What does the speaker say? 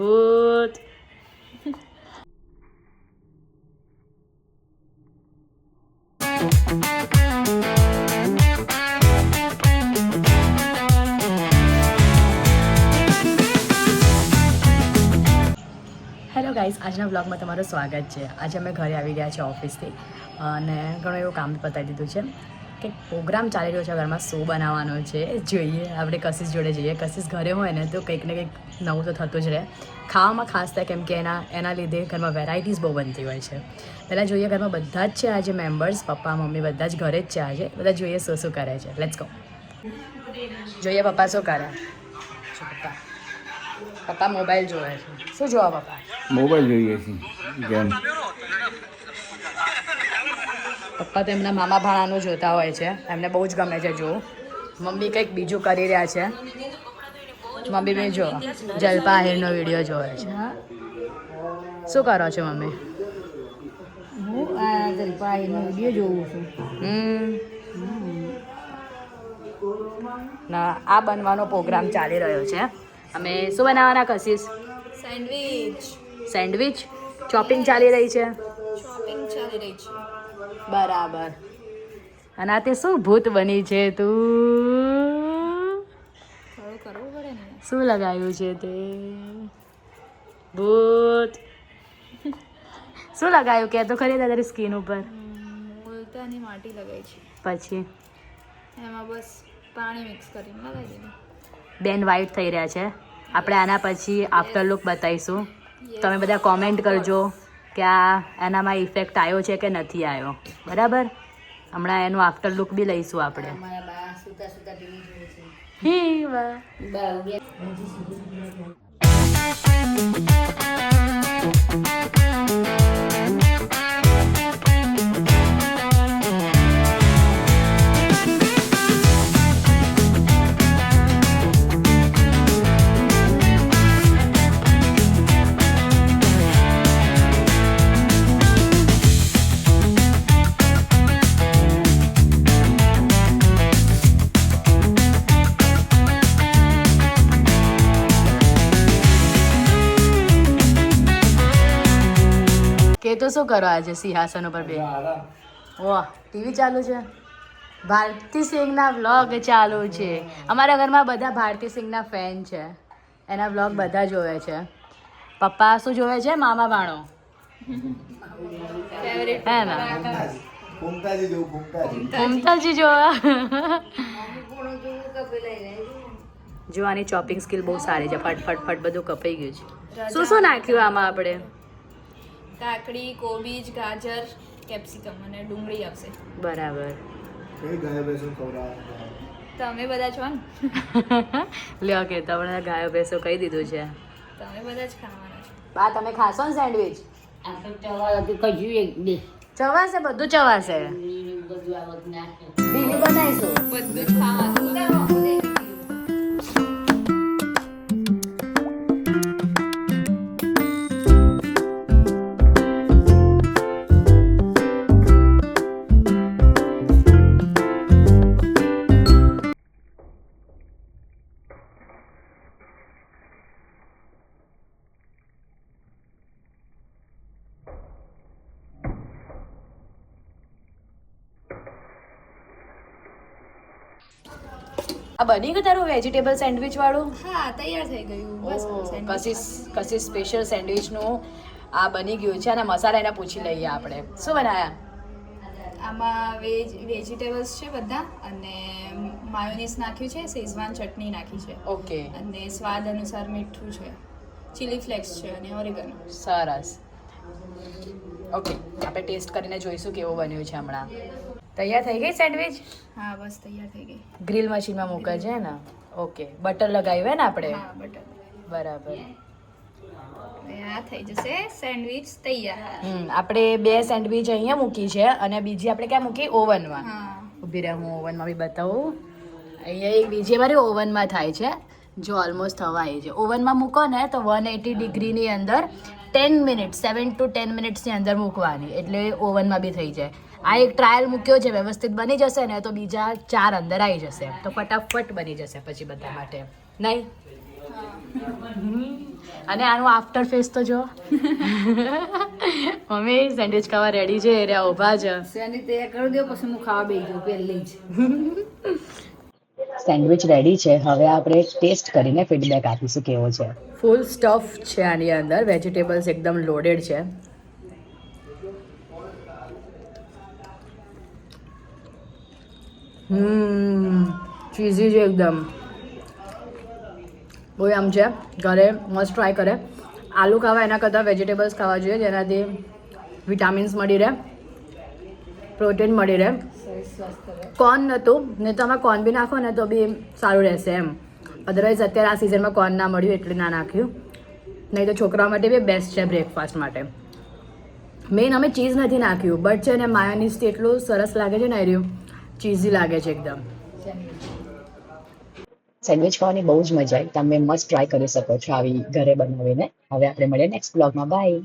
ભૂત hello guys આજના બ્લોગમાં તમારું સ્વાગત છે. આજે અમે ઘરે આવી ગયા છે ઓફિસથી અને ઘણું એવું કામ પતાવી દીધું છે. કે પ્રોગ્રામ ચાલી રહ્યો છે, ઘરમાં શો બનાવવાનો છે, જોઈએ, આપણે કશિશ જોડે જઈએ કશિશ ઘરે હોય ને તો કંઈક ને કંઈક નવું તો થતું જ રહે. ખાવામાં ખાસ થાય કેમ કે એના એના લીધે ઘરમાં વેરાયટીઝ બહુ બનતી હોય છે. પહેલાં જોઈએ ઘરમાં બધા જ છે આજે મેમ્બર્સ, પપ્પા, મમ્મી બધા જ ઘરે જ છે આજે, બધા જોઈએ શું શું કરે છે. લેટ્સ ગો જોઈએ પપ્પા શું કરે? પપ્પા. પપ્પા મોબાઈલ જોવે છે. શું જોવા પપ્પા? મોબાઈલ જોઈએ છે પપ્પા તો એમના મામા ભાણાનું જોતા હોય છે. એમને બહુ જ ગમે છે જોવું. મમ્મી કંઈક બીજું કરી રહ્યા છે. મમ્મી મેં જો જલપા આહિરનો વીડિયો જોયો છે. હા. શું કરો છો મમ્મી? હું આ આહિરનો વીડિયો જોઉં છું. ના આ બનવાનો પ્રોગ્રામ ચાલી રહ્યો છે. અમે શું બનાવવાના કશીશ સેન્ડવિચ. સેન્ડવિચ? ચોપિંગ ચાલી રહી છે. ચોપિંગ ચાલી રહી છે. બરાબર. અને આ તે શું ભૂત બની છે તું? કરવું પડે ને. શું લગાવ્યું છે તે? ભૂત. શું લગાવ્યું કે તો ખરી તારી સ્કિન ઉપર. મુલતાની માટી લગાવી છે. પછી? એમાં બસ પાણી મિક્સ કરીને લગાવી દીધું. બેન વ્હાઈટ થઈ રહ્યા છે. આપણે આના પછી આફ્ટર લુક બતાવીશું. તમે બધા કોમેન્ટ કરજો. કે આ એનામાં ઇફેક્ટ આવ્યો છે કે નથી આવ્યો. બરાબર? હમણાં એનું આફ્ટર લુક બી લઈશું આપણે. હી વાહ. તો શું કરો આજે સિંહાસન ઉપર બે વાહ ટીવી ચાલુ છે? ભારતી સિંહના વ્લોગ ચાલુ છે. અમારા ઘરમાં બધા ભારતી સિંહના ફેન છે. એના વ્લોગ બધા જોવે છે. પપ્પા શું જોવે છે? મામા ભાણો. હે ના? ઘૂમતાજી જેવું? જોવાની ચોપિંગ સ્કિલ બહુ સારી છે. ફટ ફટ ફટ બધું કપાઈ ગયું છે. શું શું નાખ્યું આમાં આપણે? કાકડી કોબીજ ગાજર કેપ્સિકમ અને ડુંગળી આવશે. બરાબર. તમે બધા છો ને? લ્યો કે તમને ગાયો ભેંસો કહી દીધું છે. તમે બધા જ ખાવાના છો. બા તમે ખાશો ને સેન્ડવિચ? ચવાશે બધું ચવાશે. બધું બનાવીશું. આ બની ગયું તારું વેજીટેબલ સેન્ડવિચ વાળું? હા તૈયાર થઈ ગયું. બસ કશી કશી સ્પેશિયલ સેન્ડવિચનું આ બની ગયું છે? અને મસાલા એને પૂછી લઈએ આપણે. શું બનાયા? આમાં વેજ વેજીટેબલ્સ છે બધા અને માયોનીઝ નાખ્યું છે શેઝવાન ચટણી નાખી છે. ઓકે. અને સ્વાદ અનુસાર મીઠું છે. ચીલી ફ્લેક્સ છે અને ઓરેગનો સરસ. ઓકે આપણે ટેસ્ટ કરીને જોઈશું કેવું બન્યું છે હમણાં. તૈયાર થઈ ગઈ સેન્ડવિચ? હા બસ તૈયાર થઈ ગઈ. ગ્રીલ મશીનમાં મૂકે છે ને? ઓકે બટર લગાવ્યું ને આપણે? બટર બરાબર. આ થઈ જશે સેન્ડવિચ તૈયાર. હમ આપણે બે સેન્ડવિચ અહીંયા મૂકી છે અને બીજી આપણે ક્યાં મૂકી? ઓવનમાં. ઊભી રહે હું ઓવનમાં બી બતાવું. અહીંયા એક બીજી મારી ઓવનમાં થાય છે. જો ઓલમોસ્ટ થવા આવી છે ઓવનમાં મૂકો ને તો વન એટી ડિગ્રીની અંદર ten minute seven to ten મિનિટ્સની અંદર મૂકવાની. એટલે ઓવનમાં બી થઈ જાય. આ એક ટ્રાયલ મૂક્યો છે વ્યવસ્થિત બની જશે ને તો બીજા ચાર અંદર આવી જશે. તો ફટાફટ બની જશે પછી બધા માટે. નહીં? અને આનું આફ્ટર ફેસ તો જો. મમ્મી સેન્ડવિચ ખાવા રેડી છે એરિયા ઊભા છે. સેન્ડવિચ તૈયાર કરી દો પછી હું ખાવા બેસી જાઉં પહેલી જ. સેન્ડવિચ રેડી છે. હવે આપણે ટેસ્ટ કરીને ફીડબેક આપીશું કેવો છે. ફૂલ સ્ટફ છે આની અંદર. વેજીટેબલ્સ એકદમ લોડેડ છે. હમ ચીઝી છે એકદમ. બહુ આમ છે. ઘરે મસ્ત ટ્રાય કરે. આલુ ખાવા એના કરતાં વેજીટેબલ્સ ખાવા જોઈએ જેનાથી વિટામિન્સ મળી રહે. પ્રોટીન મળી રહે. કોર્ન નહોતું. ને તમે કોર્ન બી નાખો ને તો બી સારું રહેશે એમ. અદરવાઇઝ અત્યારે આ સિઝનમાં કોર્ન ના મળ્યું એટલે ના નાખ્યું. નહીં તો છોકરાઓ માટે બી બેસ્ટ છે બ્રેકફાસ્ટ માટે. મેઇન અમે ચીઝ નથી નાખ્યું બટ છે ને માયોનીઝથી એટલું સરસ લાગે છે ને એર્યું ચીઝી લાગે છે એકદમ. સેન્ડવિચ ખાવાની બહુ જ મજા આવી. તમે મસ્ત ટ્રાય કરી શકો છો આવી ઘરે બનાવીને. હવે આપણે મળીએ નેક્સ્ટ બ્લોગમાં બાય